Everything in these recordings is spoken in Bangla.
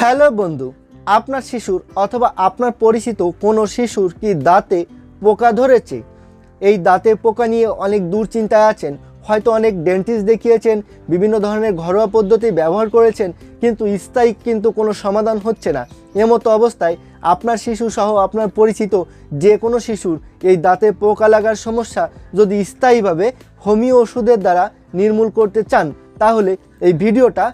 হ্যালো বন্ধু, আপনার শিশুর অথবা আপনার পরিচিত কোনো শিশুর কি দাঁতে পোকা ধরেছে? এই দাঁতে পোকা নিয়ে অনেক দুশ্চিন্তায় আছেন, হয়তো অনেক ডেন্টিস্ট দেখিয়েছেন, বিভিন্ন ধরনের ঘরোয়া পদ্ধতি ব্যবহার করেছেন, কিন্তু স্থায়ী কিন্তু কোনো সমাধান হচ্ছে না। এমতো অবস্থায় আপনার শিশু সহ আপনার পরিচিত যে কোনো শিশুর এই দাঁতে পোকা লাগার সমস্যা যদি স্থায়ীভাবে হোমিও ওষুধের দ্বারা নির্মূল করতে চান, তাহলে এই ভিডিওটা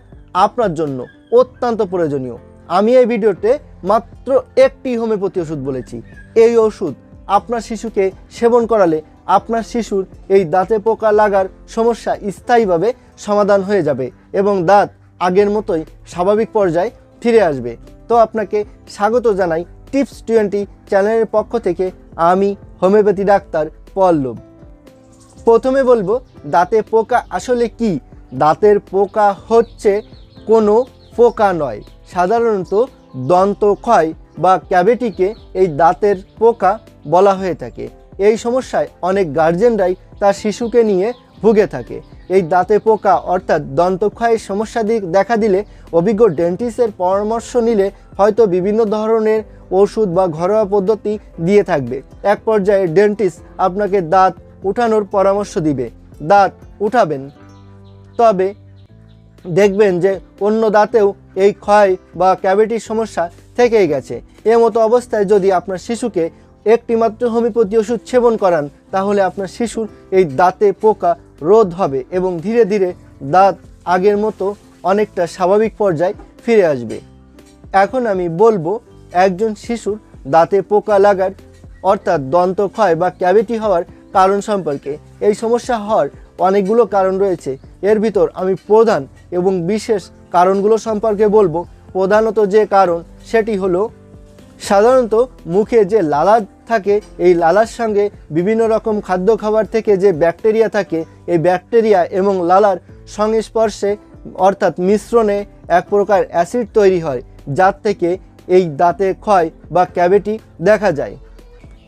আপনার জন্য। অত্যন্ত প্রয়োজনীয়। আমি এই ভিডিওতে মাত্র একটি হোমিওপ্যাথি ওষুধ বলেছি। এই ওষুধ আপনার শিশুকে সেবন করালে আপনার শিশুর এই দাঁতে পোকা লাগার সমস্যা স্থায়ীভাবে সমাধান হয়ে যাবে এবং দাঁত আগের মতোই স্বাভাবিক পর্যায়ে ফিরে আসবে। তো আপনাকে স্বাগত জানাই টিপস টোয়েন্টি চ্যানেলের পক্ষ থেকে আমি হোমিওপ্যাথি ডাক্তার পল্লব। প্রথমে বলব, দাঁতে পোকা আসলে কি? দাঁতের পোকা হচ্ছে কোনো পোকা নয়। সাধারণত দন্তক্ষয় বা ক্যাভিটিকে এই দাঁতের পোকা বলা হয়ে থাকে। এই সমস্যায় অনেক গার্জেনরাই তার শিশুকে নিয়ে ভুগে থাকে। এই দাঁতে পোকা অর্থাৎ দন্তক্ষয়ের সমস্যা দিক দেখা দিলে অভিজ্ঞ ডেন্টিস্টের পরামর্শ নিলে হয়তো বিভিন্ন ধরনের ওষুধ বা ঘরোয়া পদ্ধতি দিয়ে থাকবে। এক পর্যায়ে ডেন্টিস্ট আপনাকে দাঁত উঠানোর পরামর্শ দিবে। দাঁত উঠাবেন। তবে দেখবেন যে অন্য দাঁতেও এই ক্ষয় বা ক্যাভিটির সমস্যা থেকেই গেছে। এমতো অবস্থায় যদি আপনার শিশুকে একটি মাত্র হোমিওপ্যাথি ওষুধ সেবন করান, তাহলে আপনার শিশুর এই দাঁতে পোকা রোধ হবে এবং ধীরে ধীরে দাঁত আগের মতো অনেকটা স্বাভাবিক পর্যায়ে ফিরে আসবে। এখন আমি বলব, একজন শিশুর দাঁতে পোকা লাগার অর্থাৎ দন্তক্ষয় বা ক্যাভিটি হওয়ার কারণ সম্পর্কে। এই সমস্যা হওয়ার অনেকগুলো কারণ রয়েছে। এর ভিতর আমি প্রধান এবং বিশেষ কারণগুলো সম্পর্কে বলব। প্রধানত যে কারণ, সেটি হলো সাধারণত মুখে যে লালা থাকে, এই লালার সঙ্গে বিভিন্ন রকম খাদ্য খাবার থেকে যে ব্যাকটেরিয়া থাকে, এই ব্যাকটেরিয়া এবং লালার সংস্পর্শে অর্থাৎ মিশ্রণে এক প্রকার অ্যাসিড তৈরি হয়, যার থেকে এই দাঁতে ক্ষয় বা ক্যাভিটি দেখা যায়।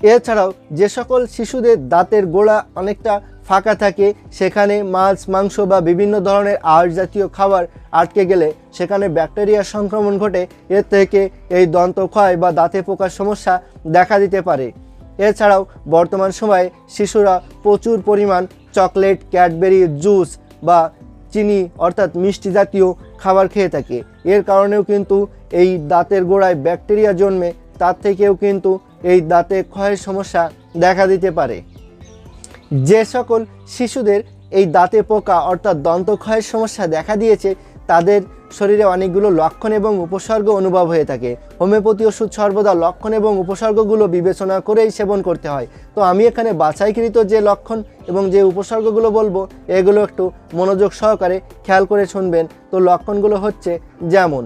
এছাড়াও যে সকল শিশুদের দাঁতের গোড়া অনেকটা ফাঁকা থাকে, সেখানে মাছ, মাংস বা বিভিন্ন ধরনের আহার জাতীয় খাবার আটকে গেলে সেখানে ব্যাকটেরিয়ার সংক্রমণ ঘটে। এর থেকে এই দন্তক্ষয় বা দাঁতে পোকার সমস্যা দেখা দিতে পারে। এছাড়াও বর্তমান সময়ে শিশুরা প্রচুর পরিমাণ চকলেট, ক্যাডবেরি, জুস বা চিনি অর্থাৎ মিষ্টি জাতীয় খাবার খেয়ে থাকে। এর কারণেও কিন্তু এই দাঁতের গোড়ায় ব্যাকটেরিয়া জন্মে। তার থেকেও কিন্তু এই দাঁতে ক্ষয়ের সমস্যা দেখা দিতে পারে। যে সকল শিশুদের এই দাঁতে পোকা অর্থাৎ দন্তক্ষয়ের সমস্যা দেখা দিয়েছে, তাদের শরীরে অনেকগুলো লক্ষণ এবং উপসর্গ অনুভব হয়ে থাকে। হোমিওপ্যাথি ওষুধ সর্বদা লক্ষণ এবং উপসর্গগুলো বিবেচনা করেই সেবন করতে হয়। তো আমি এখানে বাছাইকৃত যে লক্ষণ এবং যে উপসর্গগুলো বলব, এগুলো একটু মনোযোগ সহকারে খেয়াল করে শুনবেন। তো লক্ষণগুলো হচ্ছে যেমন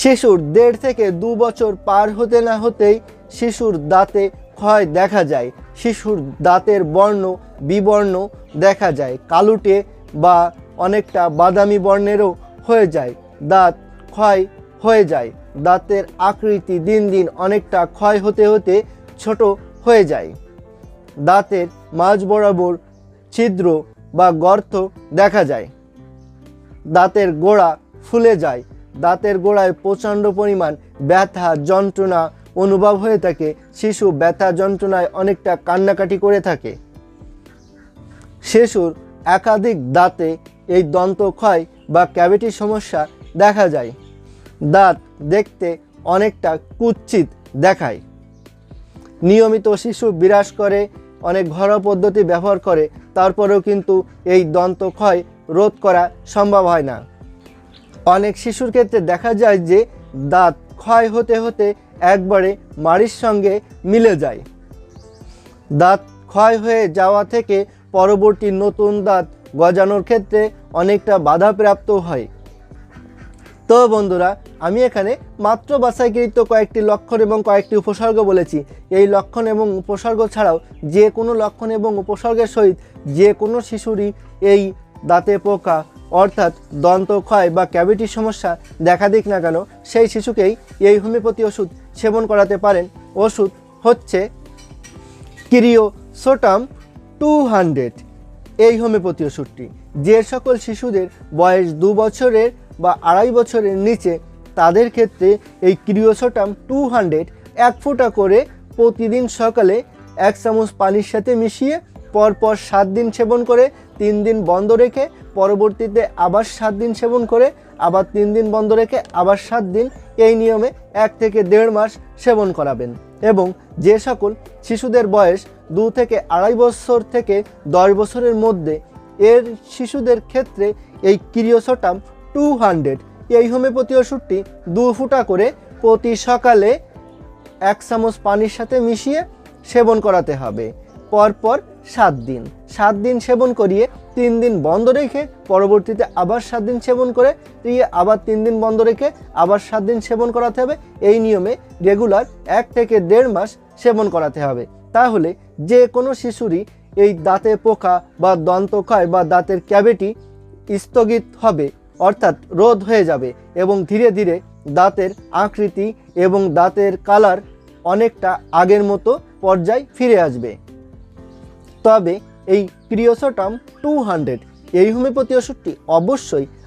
শিশুর দেড় থেকে দু বছর পার হতে না হতেই শিশুর দাঁতে ক্ষয় দেখা যায়। শিশুর দাঁতের বর্ণ বিবর্ণ দেখা যায়। কালুটে বা অনেকটা বাদামি বর্ণেরও হয়ে যায়। দাঁত ক্ষয় হয়ে যায়। দাঁতের আকৃতি দিন দিন অনেকটা ক্ষয় হতে হতে ছোট হয়ে যায়। দাঁতের মাঝ বরাবর ছিদ্র বা গর্ত দেখা যায়। দাঁতের গোড়া ফুলে যায়। দাঁতের গোড়ায় প্রচণ্ড পরিমাণ ব্যথা, যন্ত্রণা অনুভব হয়ে থাকে। শিশু ব্যথা, যন্ত্রণায় অনেকটা কান্নাকাটি করে থাকে। শিশুর একাধিক দাঁতে এই দন্তক্ষয় বা ক্যাভিটির সমস্যা দেখা যায়। দাঁত দেখতে অনেকটা কুৎসিত দেখায়। নিয়মিত শিশু বিরাজ করে, অনেক ঘরোয়া পদ্ধতি ব্যবহার করে, তারপরেও কিন্তু এই দন্তক্ষয় রোধ করা সম্ভব হয় না। অনেক শিশুর ক্ষেত্রে দেখা যায় যে দাঁত ক্ষয় হতে হতে একবারে মাড়ির সঙ্গে মিলে যায়। দাঁত ক্ষয় হয়ে যাওয়া থেকে পরবর্তী নতুন দাঁত গজানোর ক্ষেত্রে অনেকটা বাধাপ্রাপ্ত হয়। তো বন্ধুরা, আমি এখানে মাত্র বাছাইকৃত কয়েকটি লক্ষণ এবং কয়েকটি উপসর্গ বলেছি। এই লক্ষণ এবং উপসর্গ ছাড়াও যে কোনো লক্ষণ এবং উপসর্গের সহিত যে কোনো শিশুরই এই দাঁতে পোকা অর্থাৎ দন্ত, ক্ষয় বা ক্যাভিটির সমস্যা দেখা দিক না কেন, সেই শিশুকেই এই হোমিওপ্যাথি ওষুধ সেবন করাতে পারেন। ওষুধ হচ্ছে কিরিওসোটাম টু হান্ড্রেড। এই হোমিওপ্যাথি ওষুধটি যে সকল শিশুদের বয়স দু বছরের বা আড়াই বছরের নিচে, তাদের ক্ষেত্রে এই ক্রিওসোটাম টু হান্ড্রেড এক ফোঁটা করে প্রতিদিন সকালে এক চামচ পানির সাথে মিশিয়ে পরপর সাত দিন সেবন করে, তিন দিন বন্ধ রেখে পরবর্তীতে আবার সাত দিন সেবন করে, আবার তিন দিন বন্ধ রেখে আবার সাত দিন এই নিয়মে এক থেকে দেড় মাস সেবন করাবেন। এবং যে সকল শিশুদের বয়স দু থেকে আড়াই বছর থেকে দশ বছরের মধ্যে, এর শিশুদের ক্ষেত্রে এই ক্রিওসোটাম টু হান্ড্রেড, এই হোমিওপ্যাথি ওষুধটি দু ফুটা করে প্রতি সকালে এক চামচ পানির সাথে মিশিয়ে সেবন করাতে হবে। পরপর সাত দিন। সাত দিন সেবন করিয়ে তিন দিন বন্ধ রেখে পরবর্তীতে আবার সাত দিন সেবন করে দিয়ে আবার তিন দিন বন্ধ রেখে আবার সাত দিন সেবন করাতে হবে। এই নিয়মে রেগুলার এক থেকে দেড় মাস সেবন করাতে হবে। তাহলে যে কোনো শিশুরই এই দাঁতে পোকা বা দন্তক্ষয় বা দাঁতের ক্যাভিটি স্থগিত হবে, অর্থাৎ রোধ হয়ে যাবে এবং ধীরে ধীরে দাঁতের আকৃতি এবং দাঁতের কালার অনেকটা আগের মতো পর্যায় ফিরে আসবে। তবে এই ক্রিওসোটাম টু হান্ড্রেড এই হোমিওপ্যাথি ওষুধটি অবশ্যই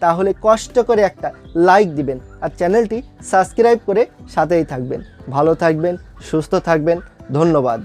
তাহলে কষ্ট করে একটা লাইক দিবেন আর চ্যানেলটি সাবস্ক্রাইব করে সাথেই থাকবেন। ভালো থাকবেন, সুস্থ থাকবেন, ধন্যবাদ।